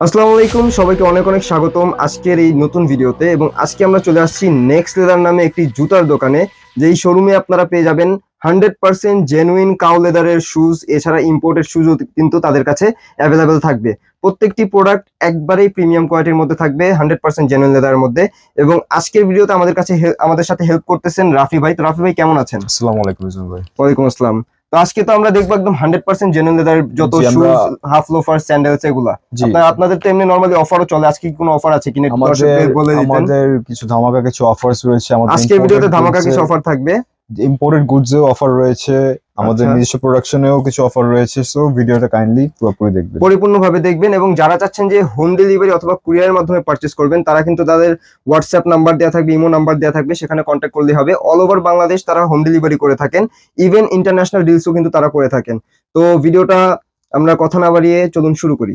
আসসালামু আলাইকুম সবাইকে অনেক অনেক স্বাগতম আজকের এই নতুন ভিডিওতে এবং আজকে আমরা চলে আসছি নেক্সট লেদার নামে একটি জুতার দোকানে যেই শোরুমে আপনারা পেয়ে যাবেন হান্ড্রেড পার্সেন্ট জেনুইন কাউ লেদারের শুজ এছাড়া ইম্পোর্টেড শুজও কিন্তু তাদের কাছে অ্যাভেলেবেল থাকবে। প্রত্যেকটি প্রোডাক্ট একবারেই প্রিমিয়াম কোয়ালিটির মধ্যে থাকবে হান্ড্রেড পার্সেন্ট জেনুইন লেদারের মধ্যে এবং আজকের ভিডিওতে আমাদের কাছে আমাদের সাথে হেল্প করতেছেন রাফি ভাই। তো রাফি ভাই কেমন আছেন? আসসালামু আলাইকুম ভাই। ওয়ালাইকুম আসসালাম। তো আজকে তো আমরা দেখব একদম হান্ড্রেড পার্সেন্ট জেনুইন লেদার যত শুজ হাফ লোফার স্যান্ডেলস এগুলা। আপনাদের তো এমনি নরমালি অফারও চলে। আজকে কোনো অফার আছে কিনা আমাদের কিছু ধামাকা কিছু অফার রয়েছে আমাদের আজকের ভিডিওতে ধামাকা কিছু অফার থাকবে। ইম্পোর্টেড গুডস এও অফার রয়েছে আমাদের আচ্ছা। নিজস্ব প্রোডাকশনেও কিছু অফার রয়েছে সো ভিডিওটা কাইন্ডলি পুরোপুরি দেখবেন। পরিপূর্ণভাবে দেখবেন এবং যারা চাচ্ছেন যে হোম ডেলিভারি অথবা কুরিয়ারের মাধ্যমে পারচেস করবেন তারা কিন্তু তাদের হোয়াটসঅ্যাপ নাম্বার দেওয়া থাকবে ইমো নাম্বার দেওয়া থাকবে সেখানে কন্ট্যাক্ট করলে হবে। অল ওভার বাংলাদেশ তারা হোম ডেলিভারি করে থাকেন ইভেন ইন্টারন্যাশনাল ডিলসও কিন্তু তারা করে থাকেন। তো ভিডিওটা আমরা কথা না বাড়িয়ে চলুন শুরু করি।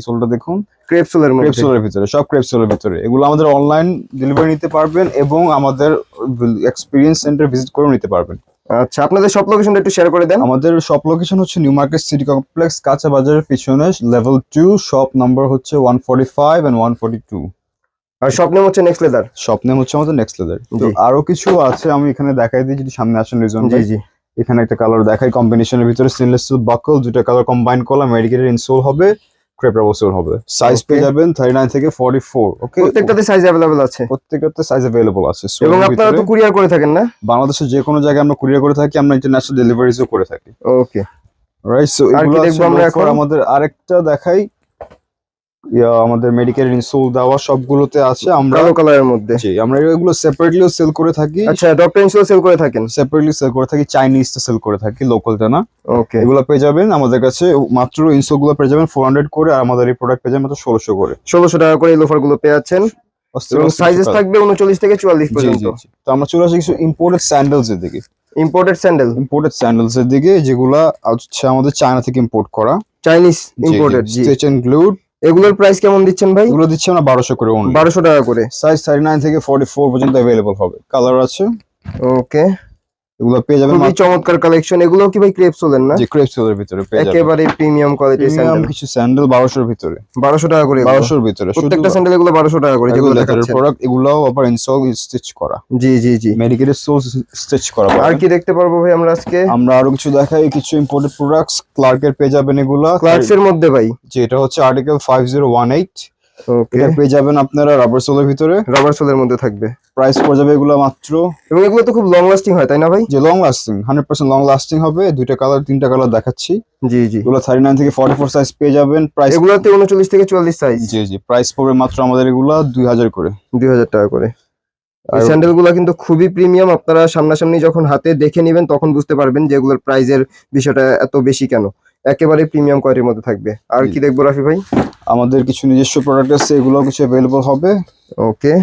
সোলটা দেখুন। ক্রেপসুলের মধ্যে ক্রেপসোলের ভিতরে সব ক্রেপসোলের ভিতরে। এগুলো আমাদের অনলাইন ডেলিভারি নিতে পারবেন এবং আমাদের এক্সপিরিয়েন্স সেন্টার ভিজিট করে নিতে পারবেন। আচ্ছা আপনাদের সব লোকেশনটা একটু শেয়ার করে দেন। আমাদের শপ লোকেশন হচ্ছে নিউ মার্কেট সিটি কমপ্লেক্স কাঁচা বাজারের পিছনে লেভেল টু শপ নাম্বার হচ্ছে one forty five and one forty two আর সব নেম হচ্ছে নেক্সট লেদার শপ নেম হচ্ছে আমাদের নেক্সট লেদার তো আরও কিছু আছে আমি এখানে দেখাই দিই যদি সামনে আসেন রিজন জি জি। এখানে একটা কালার দেখাই কম্বিনেশনের ভিতরে স্টেনলেস স্টিল বাকল দুটো কালার কম্বাইন করলাম মেডিকেটেড ইনসোল হবে। ক্রেপ রাবার সোল হবে সাইজ Okay. পেয়ে যাবেন 39 থেকে 44 ওকে প্রত্যেকটাতে সাইজ অ্যাভেলেবল আছে প্রত্যেকটাতে সাইজ अवेलेबल আছে So, এবং এর আপনারা তো ভিতরে কুরিয়ার করে থাকেন না বাংলাদেশের যে কোনো জায়গায় আমরা কুরিয়ার করে থাকি আমরা ইন্টারন্যাশনাল ডেলিভারিজও করে থাকি ওকে রাইট সো আর কি এগুলো দেখবো আমরা এখন? আমাদের আরেকটা দেখাই ইয়া, আমাদের মেডিকেল ইনসোল দেওয়া সবগুলোতে আছে আমরা কালো কালারের মধ্যে। জি আমরা এগুলো সেপারেটলিও সেল করে থাকি। আচ্ছা ডক্টর ইনসুল সেল করে থাকেন? সেপারেটলি সেল করে থাকি চাইনিজ চাইনিজটা সেল করে থাকি লোকালটা না। ওকে এগুলো পেয়ে যাবেন আমাদের কাছে মাত্র ইনসোলগুলো পেয়ে যাবেন ফোর হান্ড্রেড করে আর আমাদের এই প্রোডাক্ট পেয়ে যাবেন মাত্র ষোলোশো করে। ষোলোশো টাকা করে এই লোফারগুলো পেয়ে যাচ্ছেন। এবং সাইজেস থাকবে উনচল্লিশ থেকে চুয়াল্লিশ পর্যন্ত। তো আমরা চলে আসি কিছু ইম্পোর্টেড স্যান্ডেলস এর দিকে। ইম্পোর্টেড স্যান্ডেল ইম্পোর্টেড স্যান্ডেলস এর দিকে যেগুলা হচ্ছে আমাদের চায়না থেকে ইম্পোর্ট করা। চাইনিজ ইম্পোর্টেড জি স্টিচ এন্ড গ্লুড এগুলোর প্রাইস কেমন দিচ্ছেন ভাই? এগুলো দিচ্ছি আমরা বারোশো করে বারোশো টাকা করে। সাইজ থার্টি নাইন থেকে ফোর্টি ফোর পর্যন্ত অ্যাভেলেবল হবে। কালার আছে? ওকে এগুলো পেয়ে যাবেন খুবই চমৎকার কালেকশন এগুলো কি ভাই ক্রেপ সোলের না? জি ক্রেপ সোলের ভিতরে পেয়ে যাবেন। একেবারে প্রিমিয়াম কোয়ালিটি স্যান্ডেল কিছু স্যান্ডেল 1200 এর ভিতরে। 1200 টাকা করে 1200 এর ভিতরে প্রত্যেকটা স্যান্ডেল এগুলো 1200 টাকা করে যেগুলো দেখাচ্ছেন প্রোডাক্ট এগুলো আবার ইনসোল স্টিচ করা। জি জি জি। মেডিকেলের সোল স্টিচ করা আর কি দেখতে পারব ভাই আমরা আজকে? আমরা আরও কিছু দেখাই কিছু ইম্পোর্টেড প্রোডাক্টস ক্লার্কের পেয়ে যাবেন এগুলো। ক্লার্কস এর মধ্যে ভাই। জি এটা হচ্ছে আর্টিকেল 5018 এটা পেয়ে যাবেন আপনারা রাবার সোলের ভিতরে। রাবার সোলের মধ্যে থাকবে। প্রাইস পড়ে যাবে এগুলো মাত্র। এবং এগুলো তো খুব লং লাস্টিং হয় তাই না ভাই? যে long lasting hundred percent long lasting হবে। দুইটা কালার তিনটা কালার দেখাচ্ছি। জি জি। এগুলো থার্টি নাইন থেকে ফর্টি ফোর সাইজ পেয়ে যাবেন। প্রাইস এগুলোতে উনচল্লিশ থেকে চুয়াল্লিশ সাইজ জি জি প্রাইস পড়বে মাত্র আমাদের এগুলা দুই হাজার করে। দুই হাজার টাকা করে। এই আর- স্যান্ডেলগুলো কিন্তু খুবই প্রিমিয়াম আপনারা সামনাসামনি যখন হাতে দেখে নেবেন তখন বুঝতে পারবেন যে এগুলোর প্রাইজের বিষয়টা এত বেশি কেন। একেবারে প্রিমিয়াম কোয়ালিটির মধ্যে থাকবে। আর কি দেখব রাফি ভাই? আমাদের কিছু নিজস্ব প্রোডাক্ট আছে এগুলো কিছু অ্যাভেলেবল হবে। ওকে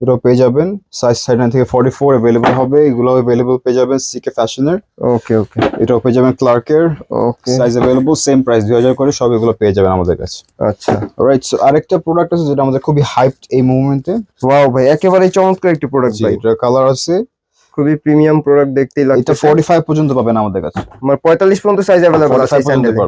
এটাও পেয়ে যাবেন। সাইজ থার্টি নাইন থেকে ফর্টি ফোর অ্যাভেলেবল হবে এগুলো অ্যাভেলেবল পেয়ে যাবেন সিকে ফ্যাশনের ওকে ওকে এটাও পেয়ে যাবেন ক্লার্কের okay size available same price দুই হাজার করে সব এগুলো পেয়ে যাবেন আমাদের কাছে। আচ্ছা। রাইট সো আরেকটা প্রোডাক্ট আছে যেটা আমাদের খুবই হাইপড এই মুভমেন্টে ওয়াও ভাই একেবারে চমৎকার একটি প্রোডাক্ট ভাই। এটার কালার আছে। খুবই প্রিমিয়াম প্রোডাক্ট দেখতেই লাগছে এটা 45 পর্যন্ত পাবেন আমাদের কাছে। মানে পঁয়তাল্লিশ পর্যন্ত সাইজ अवेलेबल আছে 45 স্যান্ডেলে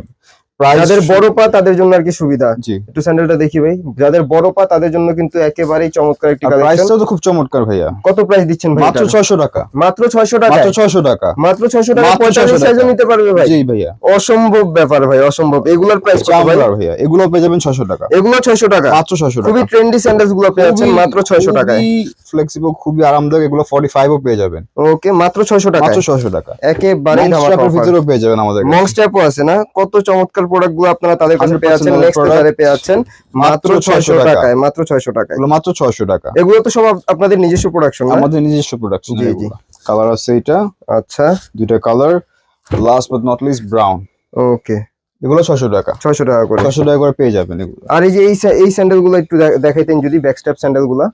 যাদের বড় পা তাদের জন্য আর কি সুবিধা। একটু স্যান্ডেলটা দেখি ভাই। যাদের বড় পা তাদের জন্য কিন্তু একেবারেই চমৎকার একটি কালেকশন প্রাইসটাও তো খুব চমৎকার ভাইয়া। কত প্রাইস দিচ্ছেন ভাই মাত্র এটার? ছয়শো টাকা। মাত্র ছয়শো টাকা মাত্র ছয়শো টাকা। মাত্র ছয়শো টাকা মাত্র 600 পঁয়তাল্লিশ টাকা। সাইজও নিতে পারবে ভাই। জি ভাইয়া। অসম্ভব ব্যাপার ভাই অসম্ভব। এগুলোর প্রাইস কত ভাই? ভাইয়া। এগুলো পেয়ে যাবেন ছয়শো টাকা। এগুলো ছয়শো টাকা। মাত্র ছয়শো টাকা। খুবই ট্রেন্ডি স্যান্ডেলসগুলো পেয়ে যাচ্ছেন মাত্র ছয়শো টাকায়। খুবই ফ্লেক্সিবল খুবই আরামদায়ক। এগুলো ফর্টি ও পেয়ে যাবেন। ওকে মাত্র ছয়শো টাকা মাত্র ছয়শো টাকা। একেবারেই মনস্টাপের ভিতরেও পেয়ে যাবেন আমাদের। মংস্টাপও আছে না? কত চমৎকার প্রোডাক্টগুলো আপনারা তাদের কাছে পেয়ে যাচ্ছেন নেক্সট বাজারে পেয়ে যাচ্ছেন মাত্র মাত্র 600 ছয়শো টাকা। টাকায় মাত্র ছয়শো টাকায়। এগুলো মাত্র ছয়শো টাকা। এগুলো তো সব আপনাদের নিজস্ব প্রোডাকশন আমাদের নিজস্ব প্রোডাকশন জি, জি। কালার আছে এটা। আচ্ছা। দুইটা colour last but not least brown okay এগুলো ছশো টাকা। ছয়শো টাকা করে। ছশো টাকা করে পেয়ে যাবেন এগুলো। আর এই যে এই এই স্যান্ডেলগুলো একটু দেখাইতেন যদি ব্যাক স্ট্যাপ স্যান্ডেলগুলা।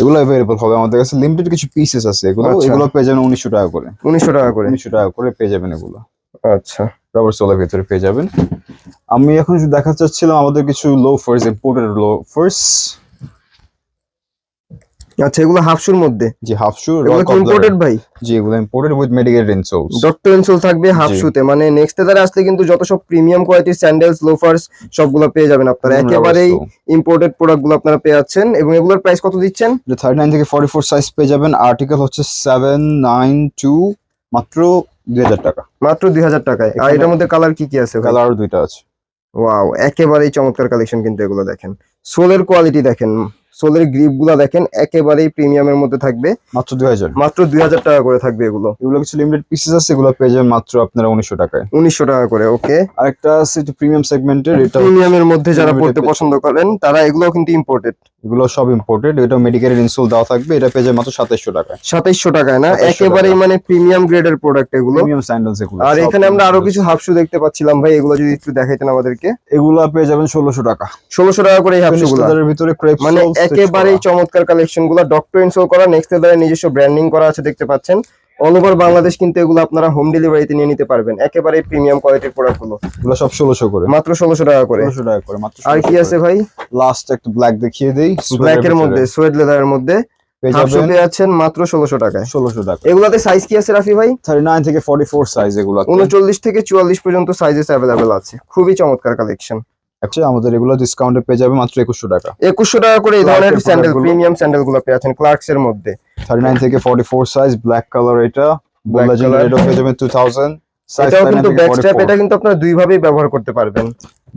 এগুলো অ্যাভেলেবল হবে। আমাদের কাছে লিমিটেড কিছু পিসেস আছে। এগুলো আচ্ছা। এগুলো পেয়ে যাবেন উনিশশো টাকা করে। উনিশশো টাকা করে। উনিশশো টাকা করে পেয়ে যাবেন এগুলো। আচ্ছা। রবার সোলের ভিতরে পেয়ে যাবেন। আমি এখন দেখাতে চাচ্ছিলাম আমাদের কিছু loafers imported loafers আচ্ছা এগুলো হাফশুর মধ্যে? যে হাফ শু ইম্পোর্টেড ভাই? জি এগুলো imported with medical insoles doctor insole থাকবে হাফ জি। শুতে মানে নেক্সট এদারে আসলে কিন্তু যত সব প্রিমিয়াম কোয়ালিটির স্যান্ডেলস লোফার্স সবগুলো পেয়ে যাবেন আপনারা। একেবারেই ইম্পোর্টেড প্রোডাক্টগুলো আপনারা পেয়ে যাচ্ছেন। এবং এগুলোর প্রাইস কত দিচ্ছেন? থার্টি নাইন থেকে ফর্টি ফোর সাইজ পেয়ে যাবেন। আর্টিকেল হচ্ছে সেভেন নাইন টু মাত্র দুই হাজার টাকা। মাত্র দুই হাজার টাকায়। আর এটার মধ্যে কালার কি কি আছে কালার দুইটা আছে। ওয়াও একেবারেই চমৎকার কালেকশন কিন্তু এগুলো দেখেন। সোলের কোয়ালিটি দেখেন। সোলের গ্রিপগুলা দেখেন একেবারেই প্রিমিয়ামের মধ্যে থাকবে। মাত্র দুই হাজার। মাত্র দুই হাজার টাকা করে থাকবে এগুলো। এগুলো কিছু লিমিটেড পিসেস আছে এগুলো পেয়ে যাবেন মাত্র আপনারা উনিশশো টাকায়। উনিশশো টাকা করে ওকে আরেকটা আছে প্রিমিয়াম সেগমেন্টের এটা প্রিমিয়ামের মধ্যে যারা পড়তে পছন্দ করেন তারা এগুলো কিন্তু ইম্পোর্টেড এগুলো সব ইম্পোর্টেড এটা মেডিকেল ইনসোল দেওয়া থাকবে এটা পেয়ে যাবে মাত্র সাতাইশশো টাকায়। সাতাইশশো টাকায় না? 2700 একেবারেই মানে প্রিমিয়াম গ্রেডের প্রোডাক্ট এগুলো। প্রিমিয়াম স্যান্ডেলস এগুলো আর এখানে আমরা আরও কিছু হাফ শু দেখতে পাচ্ছিলাম ভাই এগুলো যদি একটু দেখাইতেন আমাদেরকে। এগুলো পেয়ে যাবেন ষোলোশো টাকা। ষোলোশো টাকা করে এই হাফ শু গুলো। ভিতরে ক্রেপ মানে একেবারেই চমৎকার কালেকশনগুলো ডক্টর ইনসোল করা নেক্সট এদারে নিজস্ব ব্র্যান্ডিং করা আছে দেখতে পাচ্ছেন। অল ওভার বাংলাদেশ কিন্তু এগুলো আপনারা হোম ডেলিভারিতে নিয়ে নিতে পারবেন। একেবারে প্রিমিয়াম কোয়ালিটির প্রোডাক্টগুলো। এগুলো সব ষোলোশো করে। মাত্র ষোলোশো টাকা করে। ষোলোশো টাকা করে মাত্র আর কি আছে ভাই? লাস্ট একটা ব্ল্যাক দেখিয়ে দেই ব্ল্যাক এর মধ্যে সোয়েড লেদারের মধ্যে। মাত্র ষোলোশো টাকায়। ষোলোশো টাকা। এগুলাতে সাইজ কি আছে রাফি ভাই? থার্টি নাইন থেকে ফর্টি ফোর সাইজ এগুলো উনচল্লিশ থেকে চুয়াল্লিশ পর্যন্ত সাইজেস অ্যাভেলেবেল আছে। খুবই চমৎকার কালেকশন আচ্ছা আমাদের এগুলো ডিসকাউন্টে পেয়ে যাবে মাত্র একুশশো টাকা। একুশশো টাকা করে এই ধরনের স্যান্ডেল প্রিমিয়াম স্যান্ডেলগুলো পেয়ে আছেন ক্লার্কস এর মধ্যে। থার্টি নাইন থেকে forty four size black colour এটা বোলাজিন color। এটা পেয়ে যাবেন টু থাউজেন্ড এটাও কিন্তু ব্যাক স্ট্র্যাপ এটা কিন্তু আপনারা দুই ভাবেই ব্যবহার করতে পারবেন।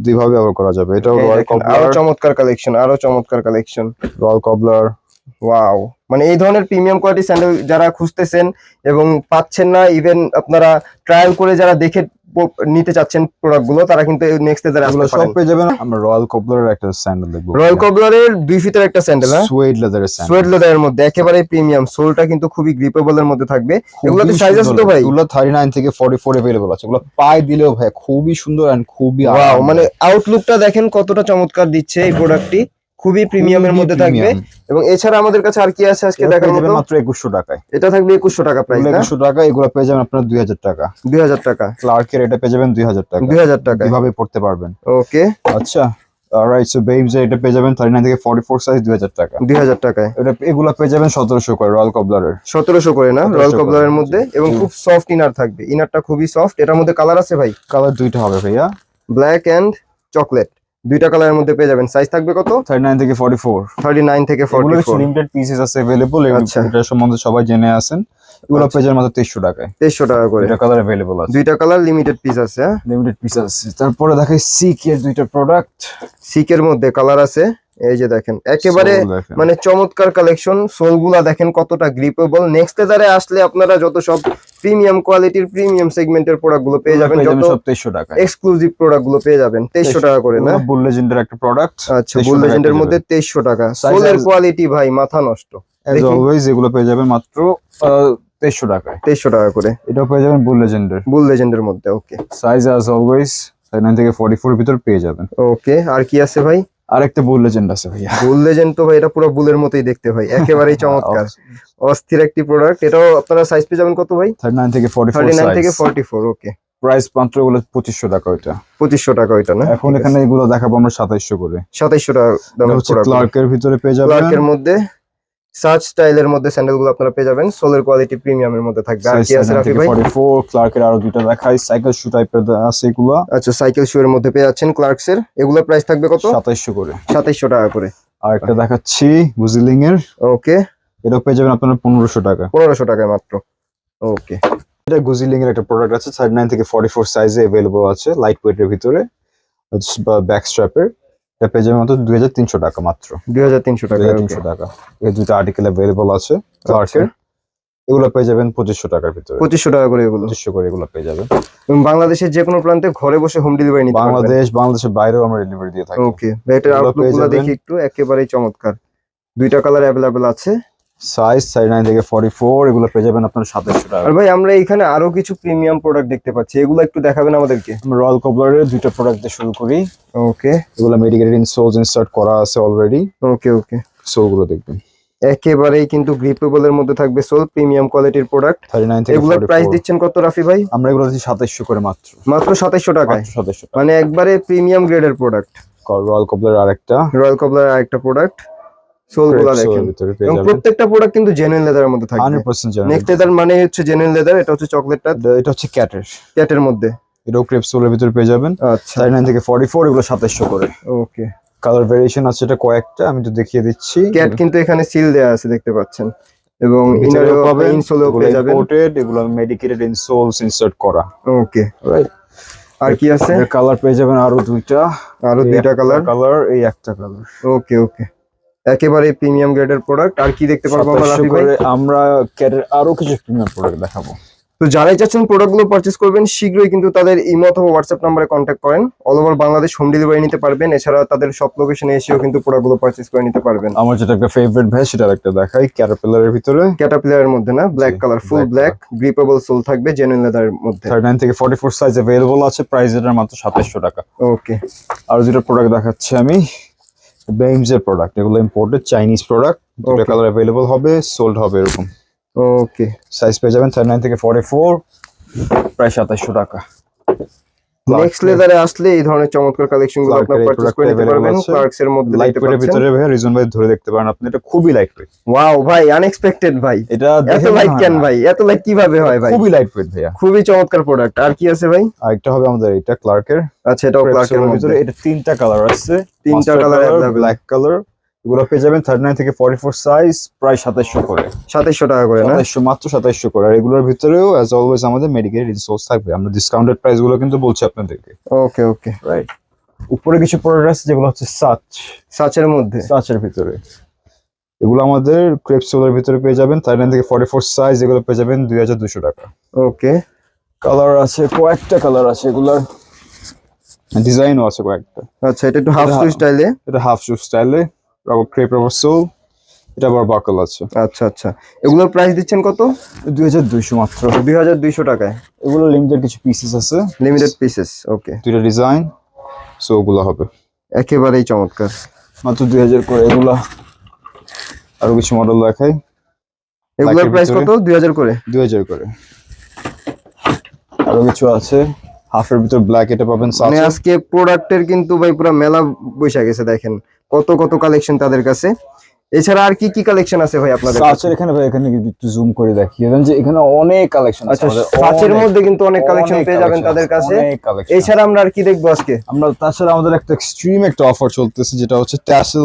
দুই ভাবে ব্যবহার করা যাবে। এটাও রয়্যাল দেখেন, আরও চমৎকার কালেকশন আরও চমৎকার কালেকশন রয়্যাল কবলার ওয়াও মানে এই ধরনের প্রিমিয়াম কোয়ালিটি স্যান্ডেল যারা খুঁজতেছেন এবং পাচ্ছেন না ইভেন আপনারা ট্রায়াল করে যারা দেখে নিতে চাচ্ছেন প্রোডাক্টগুলো তারা কিন্তু নেক্সট এদের এগুলো সব পেয়ে যাবেন আমরা রয়্যাল কবলারের একটা স্যান্ডেল দেখব। রয়্যাল কবলারের দুই ফিটের একটা স্যান্ডেল হ্যাঁ? সুয়েড লেদারের স্যান্ডেল সোয়েড লেদারের মধ্যে একেবারে প্রিমিয়াম সোলটা কিন্তু খুবই গ্রিপেবল এর মধ্যে থাকবে। এগুলোতে সাইজ আছে তো ভাই? এগুলো থার্টি নাইন থেকে ফর্টি ফোর অ্যাভেলেবল আছে। এগুলো পায়ে দিলেও ভাই খুবই সুন্দর এন্ড খুবই। মানে আউটলুকটা দেখেন কতটা চমৎকার দিচ্ছে এই প্রোডাক্টটি খুবই প্রিমিয়ামের খুবই মধ্যে থাকবে। এবং এছাড়া আমাদের কাছে আর কি আছে আজকে দেখার মতো? মাত্র একুশশো টাকায়। এটা থাকবে একুশশো টাকা প্রাইস না? একুশশো টাকা এগুলো পেয়ে যাবেন আপনার দুই হাজার টাকা। দুই হাজার টাকা। ক্লার্কের এটা পেয়ে যাবেন দুই হাজার টাকা। দুই হাজার টাকা। কীভাবে পড়তে পারবেন। ওকে আচ্ছা রাইট সো বেবস এটা পেয়ে যাবেন থার্টি নাইন থেকে ফর্টি ফোর সাইজ দুই হাজার টাকা। দুই হাজার টাকায়। এটা এগুলো পেয়ে যাবেন সতেরোশো করে রয়্যাল কবলারের সতেরোশো করে না? 1700 রয়্যাল কবলারের মধ্যে? এবং খুব সফট ইনার থাকবে। ইনারটা খুবই সফট এটার মধ্যে কালার আছে ভাই? কালার দুইটা হবে ভাইয়া। ব্ল্যাক এন্ড চকলেট দুইটা কালারের মধ্যে পেয়ে যাবেন। সাইজ থাকবে কত? থার্টি নাইন থেকে ফর্টি ফোর থার্টি নাইন থেকে এগুলো ফর্টি কিছু ফোর লিমিটেড পিসেস আছে অ্যাভেলেবল আচ্ছা। এটার সম্বন্ধে সবাই জেনে আছেন এগুলো আচ্ছা। যাবেন মাত্র তেইশশো টাকায়। তেইশশো টাকা করে। এটা কালার অ্যাভেলেবল আছে। দুইটা কালার লিমিটেড পিস আছে হ্যাঁ? লিমিটেড পিস আছে। তারপরে দেখাই সিক এর দুইটা প্রোডাক্ট সিকের মধ্যে কালার আছে। এই যে দেখেন একেবারে মানে চমৎকার কালেকশন সোলগুলা দেখেন কতটা গ্রিপেবল নেক্সট এদারে আসলে আপনারা যত সব প্রিমিয়াম কোয়ালিটির প্রিমিয়াম সেগমেন্টের প্রোডাক্টগুলো পেয়ে যাবেন যত সব তেইশশো টাকায়। এক্সক্লুসিভ প্রোডাক্টগুলো পেয়ে যাবেন তেইশশো টাকা করে না? বুল লেজেন্ডের একটা প্রোডাক্ট আচ্ছা বুল লেজেন্ডের মধ্যে তেইশশো টাকা। Size সোলের কোয়ালিটি ভাই মাথা নষ্ট। অ্যাজ অলওয়েজ এগুলো পেয়ে যাবেন মাত্র তেইশশো টাকায়। তেইশশো টাকা করে। এটাও পেয়ে যাবেন বুল লেজেন্ডের। বুল লেজেন্ডের মধ্যে okay. Size as always nine থেকে ফর্টি ফোর ভিতর পেয়ে যাবেন। ওকে আর কি আছে ভাই? আরেকটা বুল লেজেন্ড আছে ভাইয়া। বুল লেজেন্ড তো ভাই এটা পুরো বুলের মতোই দেখতে ভাই একেবারেই চমৎকার। অস্থির একটি প্রোডাক্ট এটাও আপনারা সাইজ পেয়ে যাবেন কত ভাই? থার্টি নাইন থেকে ফর্টি ফোর থার্টি নাইন থেকে ফর্টি ফোর ওকে প্রাইস মাত্রগুলো পঁচিশশো টাকা ওইটা। পঁচিশশো টাকা ওইটা না? এখন এখানে এগুলো দেখাবো আমরা সাতাইশশো করে। সাতাইশশো টাকা দাম প্রোডাক্ট ক্লার্কের ভিতরে পেয়ে যাবেন। ক্লার্কের মধ্যে সার্চ স্টাইলের মধ্যে স্যান্ডেলগুলো আপনারা পেয়ে যাবেন। সোলের কোয়ালিটি প্রিমিয়ামের মধ্যে থাকবে। আর কি আছে রাফি ভাই? ফর্টি ফোর ক্লার্কের আরও দুইটা দেখাই। সাইকেল শু টাইপের আছে এগুলো। আচ্ছা সাইকেল শু এর মধ্যে পেয়ে যাচ্ছেন ক্লার্কস এর এগুলোর প্রাইস থাকবে কত? সাতাইশশো করে। সাতাইশশো টাকা করে। আর একটা দেখাচ্ছি বুজিলিং এর। ওকে এটা পেয়ে যাবেন আপনারা পনেরোশো টাকা। পনেরোশো টাকায় মাত্র। ওকে এটা গুজিলিং এর একটা প্রোডাক্ট আছে। থার্টি নাইন থেকে ফর্টি ফোর সাইজে অ্যাভেলেবল আছে লাইট ওয়েট এর ভিতরে। বা ব্যাক স্ট্র্যাপের এটা পেয়ে যাবেন মাত্র দুই হাজার তিনশো টাকা মাত্র। দুই হাজার তিনশো টাকা তিনশো টাকা। এই দুটো আর্টিকেল অ্যাভেলেবল আছে ক্লার্কের এগুলো পেয়ে যাবেন পঁচিশশো টাকার ভিতরে। পঁচিশশো টাকা করে এগুলো। পঁচিশশো করে এগুলো পেয়ে যাবেন। এবং বাংলাদেশের যে কোনো প্রান্তে ঘরে বসে হোম ডেলিভারি নিতে বাংলাদেশ বাংলাদেশের বাইরেও আমরা ডেলিভারি দিয়ে থাকি। ওকে এটার আউটলুকগুলো। দেখি একটু একেবারেই চমৎকার। দুইটা কালার অ্যাভেলেবেল আছে। সাইজ সাইড নাইন থেকে ফর্টি ফোর এগুলো পেয়ে যাবেন আপনার সাতাশশো টাকা। আর ভাই আমরা এখানে আরও কিছু প্রিমিয়াম প্রোডাক্ট দেখতে পাচ্ছি। এগুলো একটু দেখাবেন আমাদেরকে। আমরা রয়্যাল কবলারের দুইটা প্রোডাক্ট দিয়ে শুরু করি। ওকে এগুলো মেডিকেটেড ইনসোলস ইনসার্ট করা আছে অলরেডি ওকে ওকে সোগুলো দেখবেন। একেবারেই কিন্তু গ্রিপেবল এর মধ্যে থাকবে সোল প্রিমিয়াম কোয়ালিটির প্রোডাক্ট থার্টি নাইন থেকে এগুলোর প্রাইস দিচ্ছেন কত রাফি ভাই? আমরা এগুলো দিচ্ছি সাতাশশো করে মাত্র। মাত্র সাতাইশশো টাকায়? মাত্র সাতাশশো টাকা। মানে একবারে প্রিমিয়াম গ্রেডের প্রোডাক্ট রয়্যাল কবলারের আরেকটা। রয়্যাল কবলার আরেকটা প্রোডাক্ট সোলগুলা Crepe দেখেন এবং প্রত্যেকটা প্রোডাক্ট কিন্তু জেনুইন লেদারের মধ্যে থাকবে। হান্ড্রেড পার্সেন্ট নেক্সট লেদার মানে হচ্ছে জেনুইন লেদার এটা হচ্ছে চকলেটটা এটা হচ্ছে ক্যাটের ক্যাটের মধ্যে। এটাও ক্রেপ সোলের ভিতরে পেয়ে যাবেন। আচ্ছা। থার্টি নাইন থেকে ফর্টি ফোর এগুলো সাতাশশো করে। ওকে কালার ভেরিয়েশন আছে এটা কয়েকটা আমি তো দেখিয়ে দিচ্ছি। ক্যাট কিন্তু এখানে সিল দেয়া আছে দেখতে পাচ্ছেন। এবং ইনারেও পাবেন ইনসোলেও পেয়ে যাবেন। ইম্পোর্টেড এগুলো মেডিকেটেড ইনসোলস ইনসার্ট করা। ওকে রাইট আর কি আছে? কালার পেয়ে যাবেন আরও দুইটা। আরও দুইটা কালার কালার এই একটা কালার ওকে ওকে একেবারে প্রিমিয়াম গ্রেডের প্রোডাক্ট আর কি দেখতে পারব আমরা রাফি ভাই? আমরা ক্যাটের আরও কিছু প্রিমিয়াম প্রোডাক্ট দেখাবো। তো যারাই চাচ্ছেন প্রোডাক্টগুলো পারচেস করবেন শীঘ্রই কিন্তু তাদের ইমো অথবা হোয়াটসঅ্যাপ নাম্বারে কন্ট্যাক্ট করেন। All over Bangladesh home delivery নিতে পারবেন এছাড়া তাদের সব লোকেশনে এসেও কিন্তু প্রোডাক্টগুলো পারচেস করে নিতে পারবেন। আমার যেটা একটা ফেভারিট ভাই সেটা একটা দেখাই ক্যাটারপিলারের ভিতরে। ক্যাটাপিলারের মধ্যে না black colour full black gripable sole থাকবে জেনুইন লেদারের মধ্যে। থার্টি নাইন থেকে ফর্টি ফোর সাইজ অ্যাভেলেবল আছে প্রাইস এর মাত্র সাতাশশো টাকা। ওকে আর দুটো প্রোডাক্ট দেখাচ্ছি আমি। বেমস এর প্রোডাক্ট এগুলো ইম্পোর্টেড চাইনিজ প্রোডাক্ট দুটো কালার অ্যাভেলেবল হবে সোল্ড হবে এরকম। ওকে সাইজ পেয়ে যাবেন থার্টি নাইন থেকে ফর্টি ফোর প্রায় সাতাশশো টাকা। নেক্সট লেদারে আসলে এই ধরনের চমৎকার কালেকশনগুলো আপনারা এর করে নিতে পারবেন। ক্লার্কস এর মধ্যে লাইট ওয়েটের ভিতরে ভাই রিজন ভাই ধরে দেখতে পারেন আপনি এটা খুবই লাইট ওয়েট ওয়াও ভাই আনএক্সপেক্টেড ভাই। এটা এত লাইট কেন ভাই? এত লাইট কীভাবে হয় ভাই? খুবই লাইট ওয়েট ভাইয়া। খুবই চমৎকার প্রোডাক্ট আর কি আছে ভাই? আরেকটা হবে আমাদের এটা ক্লার্কের আচ্ছা এটাও ক্লার্কের ভিতরে এটা তিনটা কালার আছে। তিনটা available। ব্ল্যাক কালার এগুলো পেয়ে যাবেন থার্টি নাইন থেকে ফর্টি ফোর সাইজ প্রায় সাতাশশো করে। সাতাইশশো টাকা করে না? সাতাশশো মাত্র সাতাশশো করে। আর এগুলোর ভিতরেও অ্যাজ অলওয়েজ আমাদের মেডিকেল রিসোর্স থাকবে। আমরা ডিসকাউন্টেড প্রাইসগুলো কিন্তু বলছি আপনাদেরকে। ওকে ওকে রাইট উপরে কিছু প্রোডাক্ট আছে যেগুলো হচ্ছে সাচ সাচের মধ্যে? সাচের ভিতরে। এগুলো আমাদের ক্রেপ সোলের ভিতরে পেয়ে যাবেন। থার্টি নাইন থেকে ফর্টি ফোর সাইজ এগুলো পেয়ে যাবেন দুই হাজার দুশো টাকা। ওকে কালার আছে কয়েকটা কালার আছে এগুলার। ডিজাইনও আছে কয়েকটা। আচ্ছা এটা একটু হাফ স্যুট স্টাইলে এটা হাফ শু স্টাইলে রাবার ক্রেপ রাবার সোল এটা আবার বাকল আছে। আচ্ছা আচ্ছা। এগুলোর প্রাইস দিচ্ছেন কত? দুই হাজার দুইশো মাত্র। দুই হাজার দুইশো টাকায়। এগুলো লিমিটেড কিছু পিসেস আছে। লিমিটেড পিসেস ওকে দুইটা ডিজাইন সো ওগুলো হবে। একেবারেই চমৎকার। মাত্র দুই হাজার করে এগুলা। আরও কিছু মডেল দেখাই। এগুলোর প্রাইস কত? দুই হাজার করে। দুই হাজার করে। আরও কিছু আছে। হাফের ভিতর ব্ল্যাক এটা পাবেন মানে আজকে প্রোডাক্টের কিন্তু ভাই পুরো মেলা বৈশা গেছে দেখেন। কত কত কালেকশন তাদের কাছে। এছাড়া আর কি কি কালেকশন আছে ভাই আপনাদের সাচের এখানে ভাই এখানে একটু জুম করে দেখিয়ে দেন যে এখানে অনেক কালেকশন আছে আচ্ছা সাচের মধ্যে কিন্তু অনেক কালেকশন পেয়ে যাবেন তাদের কাছে। এছাড়া আমরা আর কি দেখব আজকে? আমরা তাছাড়া আমাদের একটা এক্সট্রিম একটা অফার চলতেছে যেটা হচ্ছে ট্যাসেল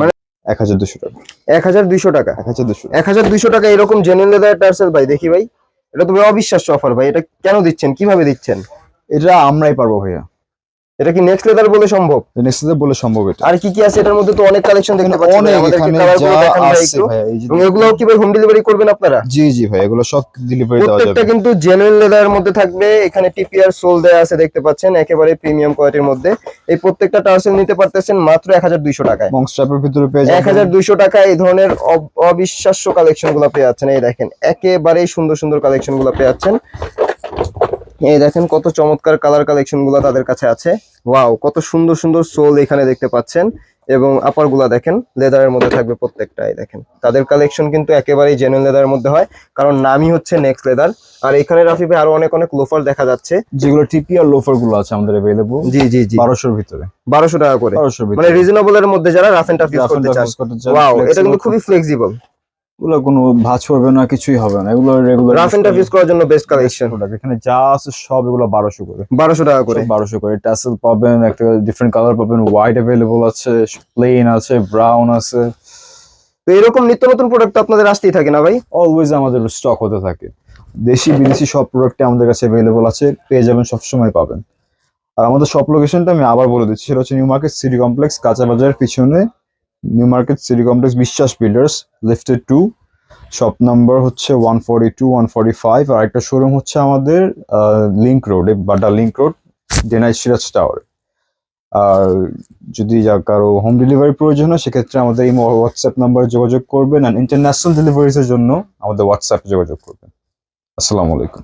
মানে- এক হাজার দুশো টাকা। এক হাজার দুইশো টাকা? এক হাজার দুশো এক হাজার দুইশো টাকা এরকম জেনুইন লেদার টার্সেল ভাই দেখি ভাই। এটা তো ভাই অবিশ্বাস্য অফার ভাই এটা কেন দিচ্ছেন? কীভাবে দিচ্ছেন? এটা আমরাই পারব ভাইয়া। এটা কি নেক্সট লেদার বলে সম্ভব? নেক্সট বলে সম্ভব এটা। আর কি কি আছে? এটার মধ্যে তো অনেক কালেকশন দেখতে পাচ্ছি অনেক আমাদেরকে এখানে কালার যা গুলো দেখান ভাই একটু। এগুলো কি ভাই হোম ডেলিভারি করবেন আপনারা? জি জি ভাই এগুলো সব ডেলিভারি দেওয়া যাবে। প্রত্যেকটা কিন্তু জেনুইন লেদারের মধ্যে থাকবে। এখানে টিপিআর সোল দেয়া আছে দেখতে পাচ্ছেন একেবারে প্রিমিয়াম কোয়ালিটির মধ্যে। এই প্রত্যেকটা টার্সেল নিতে পারতেছেন মাত্র এক হাজার দুইশো টাকায়। এবং স্ট্র্যাপের ভিতরে পেয়ে যাবেন। হাজার দুইশো টাকায় এই ধরনের অবিশ্বাস্য কালেকশনগুলো পেয়ে যাচ্ছেন। এই দেখেন একেবারেই সুন্দর সুন্দর কালেকশনগুলো পেয়ে যাচ্ছেন। এই দেখেন কত চমৎকার কালার কালেকশনগুলো তাদের কাছে আছে। ওয়াও কত সুন্দর সুন্দর সোল এখানে দেখতে পাচ্ছেন। এবং আপারগুলা দেখেন লেদারের মধ্যে থাকবে প্রত্যেকটাই দেখেন। তাদের কালেকশন কিন্তু একেবারেই জেনুইন লেদারের মধ্যে হয় কারণ নামই হচ্ছে নেক্সট লেদার আর এখানে রাফি ভাই আরও অনেক অনেক লোফার দেখা যাচ্ছে। যেগুলো টিপিআর লোফারগুলো আছে আমাদের অ্যাভেলেবল জি জি জি। বারোশোর ভিতরে। বারোশো টাকা করে। মানে রিজনেবল এর মধ্যে যারা রাফ এন্ড টাফ ইউজ করতে চান, ওয়াও এটা কিন্তু খুবই ফ্লেক্সিবল এগুলো কোনো ভাঁজ করবে না কিছুই হবে না। এগুলো রেগুলার রাফ এন্ড ইউজ করার জন্য বেস্ট কালেকশন এখানে যা আছে সব এগুলো বারোশো করে। বারোশো টাকা করে। বারোশো করে। টাসেল পাবেন একটা ডিফারেন্ট কালার পাবেন হোয়াইট অ্যাভেলেবল আছে প্লেন আছে ব্রাউন আছে। তো এরকম নিত্য নতুন প্রোডাক্ট আপনাদের আসতেই থাকে না ভাই? অলওয়েজ আমাদের স্টক হতে থাকে। দেশি বিদেশি সব প্রোডাক্টে আমাদের কাছে অ্যাভেলেবল আছে পেয়ে যাবেন সবসময় পাবেন। আর আমাদের সব লোকেশনটা আমি আবার বলে দিচ্ছি সেটা হচ্ছে নিউ মার্কেট সিটি কমপ্লেক্স কাঁচা বাজারের পিছনে new market city complex Biswas builders lifted to shop number হচ্ছে one forty two one forty five আর একটা শোরুম হচ্ছে আমাদের লিঙ্ক রোডে বাড্ডা লিঙ্ক রোড ডেনাই সিরাজ টাওয়ার আর যদি কারও হোম ডেলিভারি প্রয়োজন হয়, সেক্ষেত্রে আমাদের এই হোয়াটসঅ্যাপ নাম্বারে যোগাযোগ করবেন। আর ইন্টারন্যাশনাল ডেলিভারিজের জন্য আমাদের হোয়াটসঅ্যাপে যোগাযোগ করবেন। আসসালামু আলাইকুম।